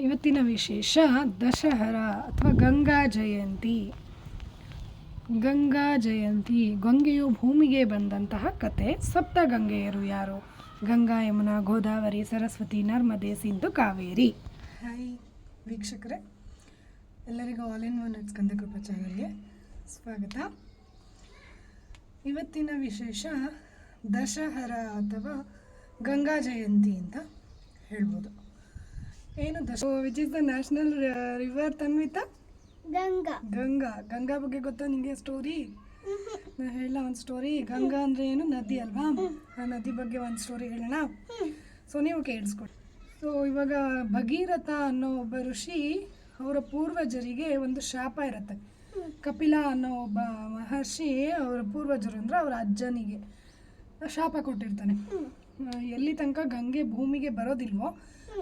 ಇವತ್ತಿನ ವಿಶೇಷ ದಶಹರ ಅಥವಾ ಗಂಗಾ ಜಯಂತಿ. ಗಂಗಾ ಜಯಂತಿ ಗಂಗೆಯು ಭೂಮಿಗೆ ಬಂದಂತಹ ಕತೆ. ಸಪ್ತ ಗಂಗೆಯರು ಯಾರು? ಗಂಗಾ, ಯಮುನಾ, ಗೋದಾವರಿ, ಸರಸ್ವತಿ, ನರ್ಮದೆ, ಸಿಂಧು, ಕಾವೇರಿ. ಹಾಯ್ ವೀಕ್ಷಕರೇ, ಎಲ್ಲರಿಗೂ all in one it's Krupa ಚಾನಲ್ಗೆ ಸ್ವಾಗತ. ಇವತ್ತಿನ ವಿಶೇಷ ದಶಹರ ಅಥವಾ ಗಂಗಾ ಜಯಂತಿ ಅಂತ ಹೇಳ್ಬೋದು. ಏನು ದಶ which is the national river ತನ್ವಿತ Ganga. Ganga. Ganga ಬಗ್ಗೆ ಗೊತ್ತಾ ನಿಮಗೆ ಸ್ಟೋರಿ ನಾನು ಹೇಳ ಒಂದು ಸ್ಟೋರಿ ಗಂಗಾ ಅಂದರೆ ಏನು? ನದಿ ಅಲ್ವಾ? ಆ ನದಿ ಬಗ್ಗೆ ಒಂದು ಸ್ಟೋರಿ ಹೇಳೋಣ. ಸೊ ನೀವು ಕೇಳಿಸ್ಕೊಡಿ. ಸೊ ಇವಾಗ ಭಗೀರಥ ಅನ್ನೋ ಒಬ್ಬ ಋಷಿ ಅವರ ಪೂರ್ವಜರಿಗೆ ಒಂದು ಶಾಪ ಇರುತ್ತೆ. ಕಪಿಲ ಅನ್ನೋ ಒಬ್ಬ ಮಹರ್ಷಿ ಅವರ ಪೂರ್ವಜರು ಅಂದರೆ ಅವರ ಅಜ್ಜನಿಗೆ ಶಾಪ ಕೊಟ್ಟಿರ್ತಾನೆ. ಎಲ್ಲಿ ತನಕ ಗಂಗೆ ಭೂಮಿಗೆ ಬರೋದಿಲ್ವೋ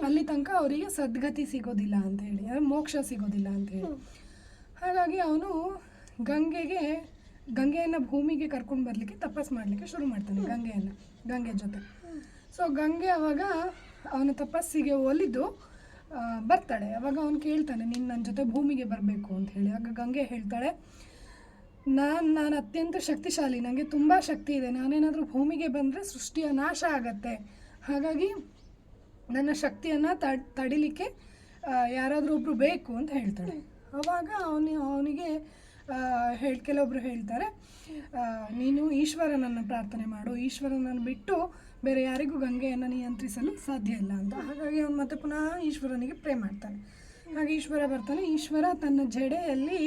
ಅಲ್ಲಿ ತನಕ ಅವರಿಗೆ ಸದ್ಗತಿ ಸಿಗೋದಿಲ್ಲ ಅಂತ ಹೇಳಿ, ಅಂದರೆ ಮೋಕ್ಷ ಸಿಗೋದಿಲ್ಲ ಅಂತ ಹೇಳಿ. ಹಾಗಾಗಿ ಅವನು ಗಂಗೆಗೆ, ಗಂಗೆಯನ್ನು ಭೂಮಿಗೆ ಕರ್ಕೊಂಡು ಬರಲಿಕ್ಕೆ ತಪಸ್ ಮಾಡಲಿಕ್ಕೆ ಶುರು ಮಾಡ್ತಾನೆ, ಗಂಗೆಯನ್ನು ಗಂಗೆ ಜೊತೆ. ಸೊ ಗಂಗೆ ಅವಾಗ ಅವನ ತಪಸ್ಸಿಗೆ ಒಲಿದು ಬರ್ತಾಳೆ. ಅವಾಗ ಅವನು ಕೇಳ್ತಾನೆ, ನೀನು ನನ್ನ ಜೊತೆ ಭೂಮಿಗೆ ಬರಬೇಕು ಅಂತ ಹೇಳಿ. ಆಗ ಗಂಗೆ ಹೇಳ್ತಾಳೆ, ನಾನು ನಾನು ಅತ್ಯಂತ ಶಕ್ತಿಶಾಲಿ ನನಗೆ ತುಂಬ ಶಕ್ತಿ ಇದೆ. ನಾನೇನಾದರೂ ಭೂಮಿಗೆ ಬಂದರೆ ಸೃಷ್ಟಿಯ ನಾಶ ಆಗತ್ತೆ. ಹಾಗಾಗಿ ನನ್ನ ಶಕ್ತಿಯನ್ನು ತಡ್ ತಡಿಲಿಕ್ಕೆ ಯಾರಾದರೂ ಒಬ್ಬರು ಬೇಕು ಅಂತ ಹೇಳ್ತಾಳೆ. ಅವಾಗ ಅವನು, ಅವನಿಗೆ ಹೇಳಿ, ಕೆಲವೊಬ್ರು ಹೇಳ್ತಾರೆ ನೀನು ಈಶ್ವರನನ್ನು ಪ್ರಾರ್ಥನೆ ಮಾಡು. ಈಶ್ವರನನ್ನು ಬಿಟ್ಟು ಬೇರೆ ಯಾರಿಗೂ ಗಂಗೆಯನ್ನು ನಿಯಂತ್ರಿಸಲು ಸಾಧ್ಯ ಇಲ್ಲ ಅಂತ. ಹಾಗಾಗಿ ಅವನು ಮತ್ತೆ ಪುನಃ ಈಶ್ವರನಿಗೆ ಪ್ರೇ ಮಾಡ್ತಾನೆ. ಹಾಗೆ ಈಶ್ವರ ಬರ್ತಾನೆ. ಈಶ್ವರ ತನ್ನ ಜಡೆಯಲ್ಲಿ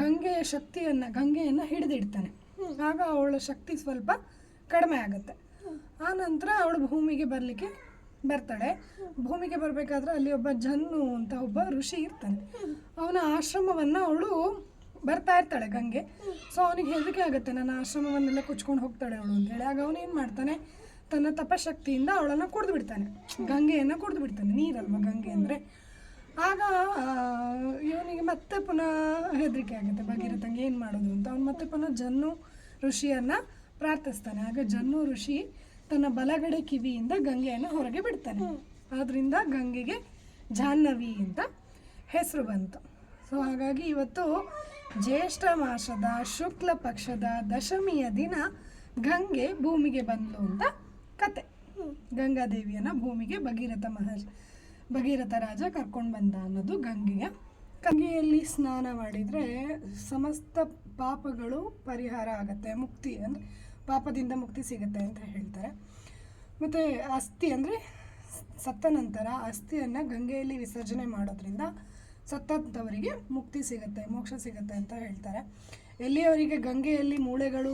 ಗಂಗೆಯ ಶಕ್ತಿಯನ್ನು, ಗಂಗೆಯನ್ನು ಹಿಡಿದಿಡ್ತಾನೆ. ಆಗ ಅವಳ ಶಕ್ತಿ ಸ್ವಲ್ಪ ಕಡಿಮೆ ಆಗುತ್ತೆ. ಆ ನಂತರ ಅವಳು ಭೂಮಿಗೆ ಬರಲಿಕ್ಕೆ ಬರ್ತಾಳೆ. ಭೂಮಿಗೆ ಬರಬೇಕಾದ್ರೆ ಅಲ್ಲಿ ಒಬ್ಬ ಜನ್ನು ಅಂತ ಒಬ್ಬ ಋಷಿ ಇರ್ತಾನೆ. ಅವನ ಆಶ್ರಮವನ್ನು ಅವಳು ಬರ್ತಾ ಇರ್ತಾಳೆ ಗಂಗೆ. ಸೊ ಅವನಿಗೆ ಹೆದರಿಕೆ ಆಗುತ್ತೆ, ನನ್ನ ಆಶ್ರಮವನ್ನೆಲ್ಲ ಕುಚ್ಕೊಂಡು ಹೋಗ್ತಾಳೆ ಅವಳು ಅಂತೇಳಿ ಆಗ ಅವನು ಏನು ಮಾಡ್ತಾನೆ? ತನ್ನ ತಪಶಕ್ತಿಯಿಂದ ಅವಳನ್ನು ಕುಡಿದು ಬಿಡ್ತಾನೆ. ಗಂಗೆಯನ್ನು ಕುಡಿದು ಬಿಡ್ತಾನೆ. ನೀರಲ್ವ ಗಂಗೆ ಅಂದರೆ? ಆಗ ಇವನಿಗೆ ಮತ್ತೆ ಪುನಃ ಹೆದರಿಕೆ ಆಗುತ್ತೆ. ಭಗೀರಥಂಗೆ ಏನು ಮಾಡೋದು ಅಂತ. ಅವ್ನು ಮತ್ತೆ ಪುನಃ ಜನ್ನು ಋಷಿಯನ್ನು ಪ್ರಾರ್ಥಿಸ್ತಾನೆ. ಆಗ ಜನ್ನು ಋಷಿ ತನ್ನ ಬಲಗಡೆ ಕಿವಿಯಿಂದ ಗಂಗೆಯನ್ನು ಹೊರಗೆ ಬಿಡ್ತಾನೆ. ಆದ್ರಿಂದ ಗಂಗೆಗೆ ಜಾಹ್ನವಿ ಅಂತ ಹೆಸರು ಬಂತು. ಸೊ ಹಾಗಾಗಿ ಇವತ್ತು ಜ್ಯೇಷ್ಠ ಮಾಸದ ಶುಕ್ಲ ಪಕ್ಷದ ದಶಮಿಯ ದಿನ ಗಂಗೆ ಭೂಮಿಗೆ ಬಂದಳು ಅಂತ ಕತೆ. ಗಂಗಾದೇವಿಯನ್ನ ಭೂಮಿಗೆ ಭಗೀರಥ ಮಹರ್ಷಿ, ಭಗೀರಥ ರಾಜ ಕರ್ಕೊಂಡು ಬಂದ ಅನ್ನೋದು ಗಂಗೆಯ ಗಂಗೆಯಲ್ಲಿ ಸ್ನಾನ ಮಾಡಿದರೆ ಸಮಸ್ತ ಪಾಪಗಳು ಪರಿಹಾರ ಆಗುತ್ತೆ, ಮುಕ್ತಿ ಅಂದರೆ ಪಾಪದಿಂದ ಮುಕ್ತಿ ಸಿಗುತ್ತೆ ಅಂತ ಹೇಳ್ತಾರೆ. ಮತ್ತು ಅಸ್ಥಿ ಅಂದರೆ ಸತ್ತ ನಂತರ ಅಸ್ಥಿಯನ್ನು ಗಂಗೆಯಲ್ಲಿ ವಿಸರ್ಜನೆ ಮಾಡೋದ್ರಿಂದ ಸತ್ತಂಥವರಿಗೆ ಮುಕ್ತಿ ಸಿಗುತ್ತೆ, ಮೋಕ್ಷ ಸಿಗುತ್ತೆ ಅಂತ ಹೇಳ್ತಾರೆ. ಎಲ್ಲಿಯವರಿಗೆ ಗಂಗೆಯಲ್ಲಿ ಮೂಳೆಗಳು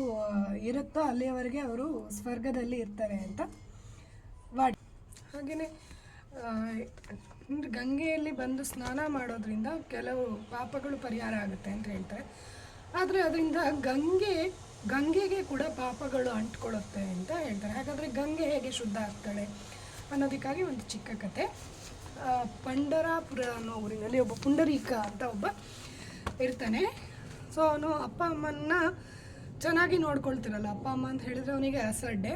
ಇರುತ್ತೋ ಅಲ್ಲಿಯವರೆಗೆ ಅವರು ಸ್ವರ್ಗದಲ್ಲಿ ಇರ್ತಾರೆ ಅಂತ ವಾಡಿ. ಹಾಗೆಯೇ ಗಂಗೆಯಲ್ಲಿ ಬಂದು ಸ್ನಾನ ಮಾಡೋದ್ರಿಂದ ಕೆಲವು ಪಾಪಗಳು ಪರಿಹಾರ ಆಗುತ್ತೆ ಅಂತ ಹೇಳ್ತಾರೆ. ಆದರೆ ಅದರಿಂದ ಗಂಗೆ ಗಂಗೆಗೆ ಕೂಡ ಪಾಪಗಳು ಅಂಟ್ಕೊಳ್ಳುತ್ತೆ ಅಂತ ಹೇಳ್ತಾರೆ. ಹಾಗಾದರೆ ಗಂಗೆ ಹೇಗೆ ಶುದ್ಧ ಆಗ್ತಾಳೆ ಅನ್ನೋದಕ್ಕಾಗಿ ಒಂದು ಚಿಕ್ಕ ಕತೆ. ಪಂಡರಾಪುರ ಅನ್ನೋ ಊರಿನಲ್ಲಿ ಒಬ್ಬ ಪುಂಡರೀಕ ಅಂತ ಒಬ್ಬ ಇರ್ತಾನೆ. ಸೊ ಅವನು ಅಪ್ಪ ಅಮ್ಮನ್ನ ಚೆನ್ನಾಗಿ ನೋಡ್ಕೊಳ್ತಿರಲ್ಲ. ಅಪ್ಪ ಅಮ್ಮ ಅಂತ ಹೇಳಿದ್ರೆ ಅವನಿಗೆ ಅಸಡ್ಡೆ.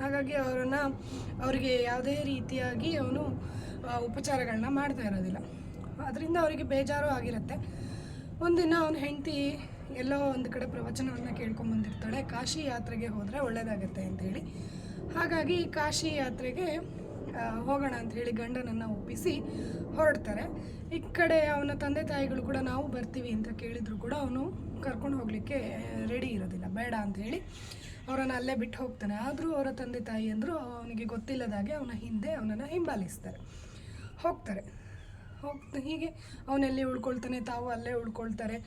ಹಾಗಾಗಿ ಅವರನ್ನು ಅವರಿಗೆ ಯಾವುದೇ ರೀತಿಯಾಗಿ ಅವನು ಉಪಚಾರಗಳನ್ನ ಮಾಡ್ತಾ ಇರೋದಿಲ್ಲ. ಅದರಿಂದ ಅವರಿಗೆ ಬೇಜಾರು ಆಗಿರುತ್ತೆ. ಒಂದಿನ ಅವನ ಹೆಂಡತಿ ಎಲ್ಲೋ ಒಂದು ಕಡೆ ಪ್ರವಚನವನ್ನು ಕೇಳ್ಕೊಂಬಂದಿರ್ತಾಳೆ ಕಾಶಿ ಯಾತ್ರೆಗೆ ಹೋದರೆ ಒಳ್ಳೆಯದಾಗತ್ತೆ ಅಂತೇಳಿ ಹಾಗಾಗಿ ಕಾಶಿ ಯಾತ್ರೆಗೆ ಹೋಗೋಣ ಅಂತ ಹೇಳಿ ಗಂಡನನ್ನು ಒಪ್ಪಿಸಿ ಹೊರಡ್ತಾರೆ. ಈ ಕಡೆ ಅವನ ತಂದೆ ತಾಯಿಗಳು ಕೂಡ ನಾವು ಬರ್ತೀವಿ ಅಂತ ಕೇಳಿದರೂ ಕೂಡ ಅವನು ಕರ್ಕೊಂಡು ಹೋಗಲಿಕ್ಕೆ ರೆಡಿ ಇರೋದಿಲ್ಲ. ಬೇಡ ಅಂತ ಹೇಳಿ ಅವರನ್ನು ಅಲ್ಲೇ ಬಿಟ್ಟು ಹೋಗ್ತಾನೆ. ಆದರೂ ಅವರ ತಂದೆ ತಾಯಿ ಅಂದರು ಅವನಿಗೆ ಗೊತ್ತಿಲ್ಲದಾಗೆ ಅವನ ಹಿಂದೆ ಅವನನ್ನು ಹಿಂಬಾಲಿಸ್ತಾರೆ. ಹೋಗ್ತಾರೆ. ಹೋಗ್ತಾ ಹೀಗೆ ಅವನಲ್ಲಿ ಉಳ್ಕೊಳ್ತಾನೆ? ತಾವು ಅಲ್ಲೇ ಉಳ್ಕೊಳ್ತಾರೆ.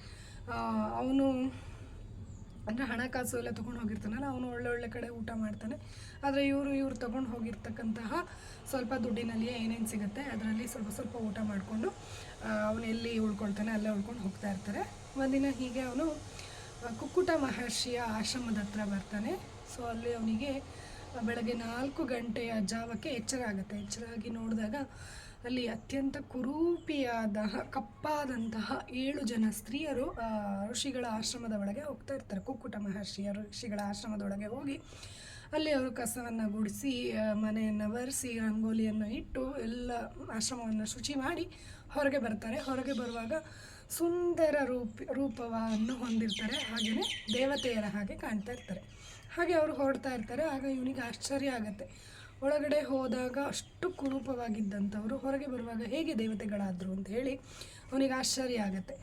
ಅವನು ಅಂದರೆ ಹಣಕಾಸು ಎಲ್ಲ ತೊಗೊಂಡು ಹೋಗಿರ್ತಾನಲ್ಲ, ಅವನು ಒಳ್ಳೆ ಒಳ್ಳೆ ಕಡೆ ಊಟ ಮಾಡ್ತಾನೆ. ಆದರೆ ಇವರು ಇವರು ತೊಗೊಂಡು ಹೋಗಿರ್ತಕ್ಕಂತಹ ಸ್ವಲ್ಪ ದುಡ್ಡಿನಲ್ಲಿಯೇ ಏನೇನು ಸಿಗುತ್ತೆ, ಅದರಲ್ಲಿ ಸ್ವಲ್ಪ ಸ್ವಲ್ಪ ಊಟ ಮಾಡಿಕೊಂಡು ಅವನು ಎಲ್ಲಿ ಉಳ್ಕೊಳ್ತಾನೆ ಅಲ್ಲೇ ಉಳ್ಕೊಂಡು ಹೋಗ್ತಾ ಇರ್ತಾರೆ. ಒಂದಿನ ಹೀಗೆ ಅವನು ಕುಕ್ಕುಟ ಮಹರ್ಷಿಯ ಆಶ್ರಮದ ಹತ್ರ ಬರ್ತಾನೆ. ಸೊ ಅಲ್ಲಿ ಅವನಿಗೆ ಬೆಳಗ್ಗೆ ನಾಲ್ಕು ಗಂಟೆಯ ಜಾವಕ್ಕೆ ಎಚ್ಚರ ಆಗುತ್ತೆ. ಎಚ್ಚರ ಆಗಿ ನೋಡಿದಾಗ ಅಲ್ಲಿ ಅತ್ಯಂತ ಕುರೂಪಿಯಾದ, ಕಪ್ಪಾದಂತಹ ಏಳು ಜನ ಸ್ತ್ರೀಯರು ಋಷಿಗಳ ಆಶ್ರಮದ ಒಳಗೆ ಹೋಗ್ತಾ ಇರ್ತಾರೆ. ಕುಕ್ಕುಟ ಮಹರ್ಷಿಯ ಋಷಿಗಳ ಆಶ್ರಮದೊಳಗೆ ಹೋಗಿ ಅಲ್ಲಿ ಅವರು ಕಸವನ್ನು ಗುಡಿಸಿ ಮನೆಯನ್ನು ಒರೆಸಿ, ರಂಗೋಲಿಯನ್ನು ಇಟ್ಟು ಎಲ್ಲ ಆಶ್ರಮವನ್ನು ಶುಚಿ ಮಾಡಿ ಹೊರಗೆ ಬರ್ತಾರೆ. ಹೊರಗೆ ಬರುವಾಗ ಸುಂದರ ರೂಪ, ರೂಪವನ್ನು ಹೊಂದಿರ್ತಾರೆ. ಹಾಗೆಯೇ ದೇವತೆಯರ ಹಾಗೆ ಕಾಣ್ತಾ ಇರ್ತಾರೆ. ಹಾಗೆ ಅವರು ಹೊರಡ್ತಾ ಇರ್ತಾರೆ. ಆಗ ಇವನಿಗೆ ಆಶ್ಚರ್ಯ ಆಗುತ್ತೆ. ಒಳಗಡೆ ಹೋದಾಗ ಅಷ್ಟು ಕುರೂಪವಾಗಿದ್ದಂಥವರು ಹೊರಗೆ ಬರುವಾಗ ಹೇಗೆ ದೇವತೆಗಳಾದರು ಅಂತ ಹೇಳಿ ಅವನಿಗೆ ಆಶ್ಚರ್ಯ ಆಗುತ್ತೆ.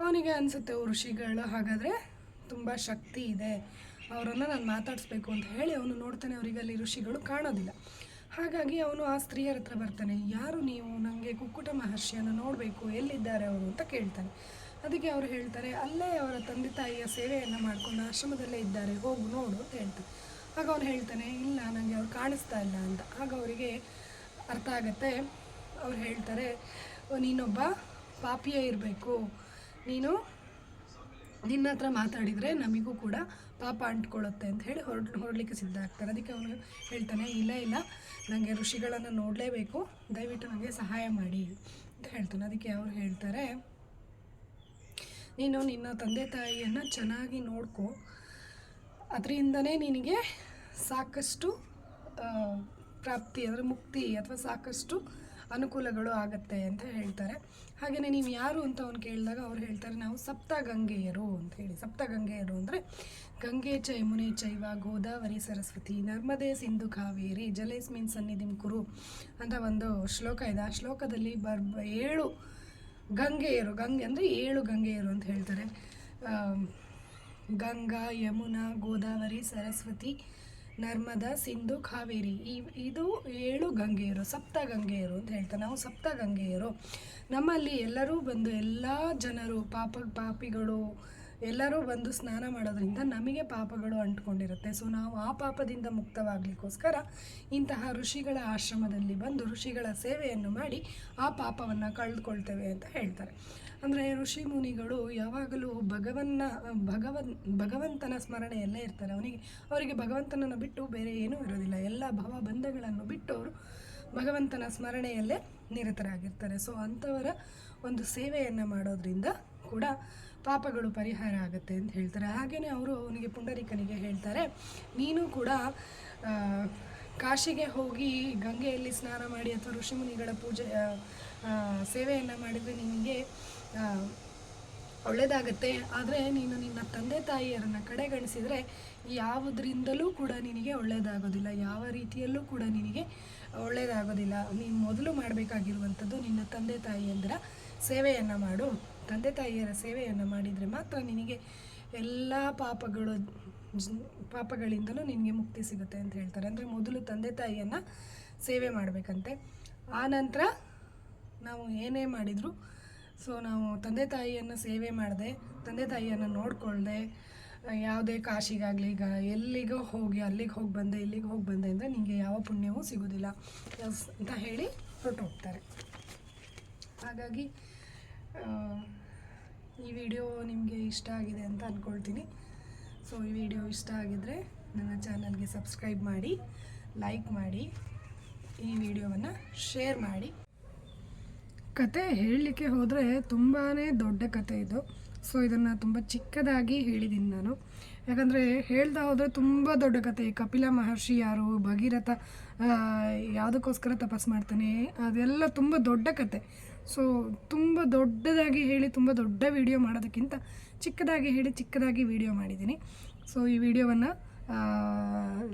ಅವನಿಗೆ ಅನಿಸುತ್ತೆ ಋಷಿಗಳು, ಹಾಗಾದರೆ ತುಂಬ ಶಕ್ತಿ ಇದೆ. ಅವರನ್ನು ನಾನು ಮಾತಾಡಿಸ್ಬೇಕು ಅಂತ ಹೇಳಿ ಅವನು ನೋಡ್ತಾನೆ ಅವರಿಗೆ ಅಲ್ಲಿ ಋಷಿಗಳು ಕಾಣೋದಿಲ್ಲ. ಹಾಗಾಗಿ ಅವನು ಆ ಸ್ತ್ರೀಯರ ಹತ್ರ ಬರ್ತಾನೆ. ಯಾರು ನೀವು? ನನಗೆ ಕುಕ್ಕುಟ ಮಹರ್ಷಿಯನ್ನು ನೋಡಬೇಕು. ಎಲ್ಲಿದ್ದಾರೆ ಅವರು? ಅಂತ ಕೇಳ್ತಾನೆ. ಅದಕ್ಕೆ ಅವರು ಹೇಳ್ತಾರೆ, ಅಲ್ಲೇ ಅವರ ತಂದೆ ತಾಯಿಯ ಸೇವೆಯನ್ನು ಮಾಡ್ಕೊಂಡು ಆಶ್ರಮದಲ್ಲೇ ಇದ್ದಾರೆ. ಹೋಗು, ನೋಡು, ಅಂತ ಹೇಳ್ತಾರೆ ಆಗ ಅವನು ಹೇಳ್ತಾನೆ ಇಲ್ಲ ನನಗೆ ಅವ್ರು ಕಾಣಿಸ್ತಾ ಇಲ್ಲ ಅಂತ. ಆಗ ಅವರಿಗೆ ಅರ್ಥ ಆಗುತ್ತೆ. ಅವ್ರು ಹೇಳ್ತಾರೆ "ಓ, ನೀನೊಬ್ಬ ಪಾಪಿಯೇ ಇರಬೇಕು. ನೀನು ನಿನ್ನ ಹತ್ರ ಮಾತಾಡಿದರೆ ನಮಗೂ ಕೂಡ ಪಾಪ ಅಂಟ್ಕೊಳ್ಳುತ್ತೆ ಅಂತ ಹೇಳಿ ಹೊರಡು ಹೊರಡಲಿಕ್ಕೆ ಸಿದ್ಧ ಆಗ್ತಾರೆ. ಅದಕ್ಕೆ ಅವನು ಹೇಳ್ತಾನೆ ಇಲ್ಲ ಇಲ್ಲ ನನಗೆ ಋಷಿಗಳನ್ನು ನೋಡಲೇಬೇಕು. ದಯವಿಟ್ಟು ನನಗೆ ಸಹಾಯ ಮಾಡಿ. ಅಂತ ಹೇಳ್ತಾನೆ. ಅದಕ್ಕೆ ಅವ್ರು ಹೇಳ್ತಾರೆ ನೀನು ನಿನ್ನ ತಂದೆ ತಾಯಿಯನ್ನು ಚೆನ್ನಾಗಿ ನೋಡ್ಕೊ. ಅದರಿಂದನೇ ನಿನಗೆ ಸಾಕಷ್ಟು ಪ್ರಾಪ್ತಿ ಅಂದರೆ ಮುಕ್ತಿ ಅಥವಾ ಸಾಕಷ್ಟು ಅನುಕೂಲಗಳು ಆಗುತ್ತೆ ಅಂತ ಹೇಳ್ತಾರೆ. ಹಾಗೆಯೇ ನೀವು ಯಾರು ಅಂತ ಅವ್ನು ಕೇಳಿದಾಗ ಅವ್ರು ಹೇಳ್ತಾರೆ, ನಾವು ಸಪ್ತ ಗಂಗೆಯರು ಅಂತ ಹೇಳಿ. ಸಪ್ತ ಗಂಗೆಯರು ಅಂದರೆ ಗಂಗೆ ಚೈಮುನೆ ಚೈವ ಗೋದಾವರಿ ಸರಸ್ವತಿ ನರ್ಮದೆ ಸಿಂಧು ಕಾವೇರಿ ಜಲೇಸ್ಮಿನ್ ಸನ್ನಿಧಿಂ ಕುರು ಅಂತ ಒಂದು ಶ್ಲೋಕ ಇದೆ. ಆ ಶ್ಲೋಕದಲ್ಲಿ ಬರ್, ಏಳು ಗಂಗೆಯರು, ಗಂಗೆ ಅಂದರೆ ಏಳು ಗಂಗೆಯರು ಅಂತ ಹೇಳ್ತಾರೆ. ಗಂಗಾ, ಯಮುನಾ, ಗೋದಾವರಿ, ಸರಸ್ವತಿ ನರ್ಮದಾ ಸಿಂಧು ಕಾವೇರಿ. ಈ, ಇದು ಏಳು ಗಂಗೆಯರು, ಸಪ್ತ ಗಂಗೆಯರು ಅಂತ ಹೇಳ್ತಾರೆ. ನಾವು ಸಪ್ತ ಗಂಗೆಯರು. ನಮ್ಮಲ್ಲಿ ಎಲ್ಲರೂ ಬಂದು ಎಲ್ಲ ಜನರು, ಪಾಪ, ಪಾಪಿಗಳು ಎಲ್ಲರೂ ಬಂದು ಸ್ನಾನ ಮಾಡೋದ್ರಿಂದ ನಮಗೆ ಪಾಪಗಳು ಅಂಟ್ಕೊಂಡಿರುತ್ತೆ. ಸೊ ನಾವು ಆ ಪಾಪದಿಂದ ಮುಕ್ತವಾಗಲಿಕ್ಕೋಸ್ಕರ ಇಂತಹ ಋಷಿಗಳ ಆಶ್ರಮದಲ್ಲಿ ಬಂದು ಋಷಿಗಳ ಸೇವೆಯನ್ನು ಮಾಡಿ ಆ ಪಾಪವನ್ನು ಕಳೆದುಕೊಳ್ತೇವೆ ಅಂತ ಹೇಳ್ತಾರೆ. ಅಂದರೆ ಋಷಿ ಮುನಿಗಳು ಯಾವಾಗಲೂ ಭಗವನ್ನ, ಭಗವನ್, ಭಗವಂತನ ಸ್ಮರಣೆಯಲ್ಲೇ ಇರ್ತಾರೆ. ಅವನಿಗೆ, ಅವರಿಗೆ ಭಗವಂತನನ್ನು ಬಿಟ್ಟು ಬೇರೆ ಏನೂ ಇರೋದಿಲ್ಲ. ಎಲ್ಲ ಭವಬಂಧಗಳನ್ನು ಬಿಟ್ಟು ಅವರು ಭಗವಂತನ ಸ್ಮರಣೆಯಲ್ಲೇ ನಿರತರಾಗಿರ್ತಾರೆ. ಸೊ ಅಂಥವರ ಒಂದು ಸೇವೆಯನ್ನು ಮಾಡೋದ್ರಿಂದ ಕೂಡ ಪಾಪಗಳು ಪರಿಹಾರ ಆಗುತ್ತೆ ಅಂತ ಹೇಳ್ತಾರೆ. ಹಾಗೆಯೇ ಅವರು ಅವನಿಗೆ ಪುಂಡರಿಕನಿಗೆ ಹೇಳ್ತಾರೆ, ನೀನು ಕೂಡ ಕಾಶಿಗೆ ಹೋಗಿ ಗಂಗೆಯಲ್ಲಿ ಸ್ನಾನ ಮಾಡಿ ಅಥವಾ ಋಷಿಮುನಿಗಳ ಪೂಜೆ ಸೇವೆಯನ್ನು ಮಾಡಿದರೆ ನಿಮಗೆ ಒಳ್ಳೆಯದಾಗತ್ತೆ ಆದರೆ ನೀನು ನಿನ್ನ ತಂದೆ ತಾಯಿಯರನ್ನು ಕಡೆಗಣಿಸಿದರೆ ಯಾವುದರಿಂದಲೂ ಕೂಡ ನಿನಗೆ ಒಳ್ಳೆಯದಾಗೋದಿಲ್ಲ ಯಾವ ರೀತಿಯಲ್ಲೂ ಕೂಡ ನಿನಗೆ ಒಳ್ಳೆಯದಾಗೋದಿಲ್ಲ ನೀನು ಮೊದಲು ಮಾಡಬೇಕಾಗಿರುವಂಥದ್ದು ನಿನ್ನ ತಂದೆ ತಾಯಿಯಂದರ ಸೇವೆಯನ್ನು ಮಾಡು. ತಂದೆ ತಾಯಿಯರ ಸೇವೆಯನ್ನು ಮಾಡಿದರೆ ಮಾತ್ರ ನಿನಗೆ ಎಲ್ಲ ಪಾಪಗಳು ಪಾಪಗಳಿಂದಲೂ ನಿನಗೆ ಮುಕ್ತಿ ಸಿಗುತ್ತೆ ಅಂತ ಹೇಳ್ತಾರೆ. ಅಂದರೆ ಮೊದಲು ತಂದೆ ತಾಯಿಯನ್ನು ಸೇವೆ ಮಾಡಬೇಕಂತೆ. ನಂತರ ನಾವು ಏನೇ ಮಾಡಿದರೂ, ಸೊ ನಾವು ತಂದೆ ತಾಯಿಯನ್ನು ಸೇವೆ ಮಾಡಿದೆ, ತಂದೆ ತಾಯಿಯನ್ನು ನೋಡಿಕೊಳ್ಳದೆ ಯಾವುದೇ ಕಾಶಿಗಾಗಲಿ, ಈಗ ಎಲ್ಲಿಗೋ ಹೋಗಿ, ಅಲ್ಲಿಗೆ ಹೋಗಿ ಬಂದೆ, ಇಲ್ಲಿಗೆ ಹೋಗಿ ಬಂದೆ ಅಂದರೆ ನಿಮಗೆ ಯಾವ ಪುಣ್ಯವೂ ಸಿಗೋದಿಲ್ಲ. ಅಂತ ಹೇಳಿ ಹೊರಟು ಹೋಗ್ತಾರೆ ಹಾಗಾಗಿ ಈ ವಿಡಿಯೋ ನಿಮಗೆ ಇಷ್ಟ ಆಗಿದೆ ಅಂತ ಅಂದ್ಕೊಳ್ತೀನಿ ಸೊ ಈ ವಿಡಿಯೋ ಇಷ್ಟ ಆಗಿದರೆ ನನ್ನ ಚಾನಲ್ಗೆ ಸಬ್ಸ್ಕ್ರೈಬ್ ಮಾಡಿ, ಲೈಕ್ ಮಾಡಿ, ಈ ವಿಡಿಯೋವನ್ನು ಶೇರ್ ಮಾಡಿ. ಕತೆ ಹೇಳಲಿಕ್ಕೆ ಹೋದರೆ ತುಂಬಾ ದೊಡ್ಡ ಕತೆ ಇದು. ಸೊ ಇದನ್ನು ತುಂಬ ಚಿಕ್ಕದಾಗಿ ಹೇಳಿದ್ದೀನಿ ನಾನು. ಯಾಕಂದರೆ ಹೇಳ್ತಾ ಹೋದರೆ ತುಂಬ ದೊಡ್ಡ ಕತೆ. ಕಪಿಲ ಮಹರ್ಷಿ ಯಾರು, ಭಗೀರಥ ಯಾವುದಕ್ಕೋಸ್ಕರ ತಪಸ್ ಮಾಡ್ತಾನೆ, ಅದೆಲ್ಲ ತುಂಬ ದೊಡ್ಡ ಕತೆ. ಸೊ ತುಂಬ ದೊಡ್ಡದಾಗಿ ಹೇಳಿ, ತುಂಬ ದೊಡ್ಡ ವಿಡಿಯೋ ಮಾಡೋದಕ್ಕಿಂತ ಚಿಕ್ಕದಾಗಿ ಹೇಳಿ, ಚಿಕ್ಕದಾಗಿ ವಿಡಿಯೋ ಮಾಡಿದ್ದೀನಿ. ಸೊ ಈ ವಿಡಿಯೋವನ್ನು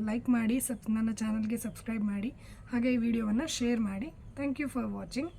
ಲೈಕ್ ಮಾಡಿ, ಸಬ್, ನನ್ನ ಚಾನಲ್ಗೆ ಸಬ್ಸ್ಕ್ರೈಬ್ ಮಾಡಿ, ಹಾಗೆ ಈ ವಿಡಿಯೋವನ್ನು ಶೇರ್ ಮಾಡಿ. Thank you for watching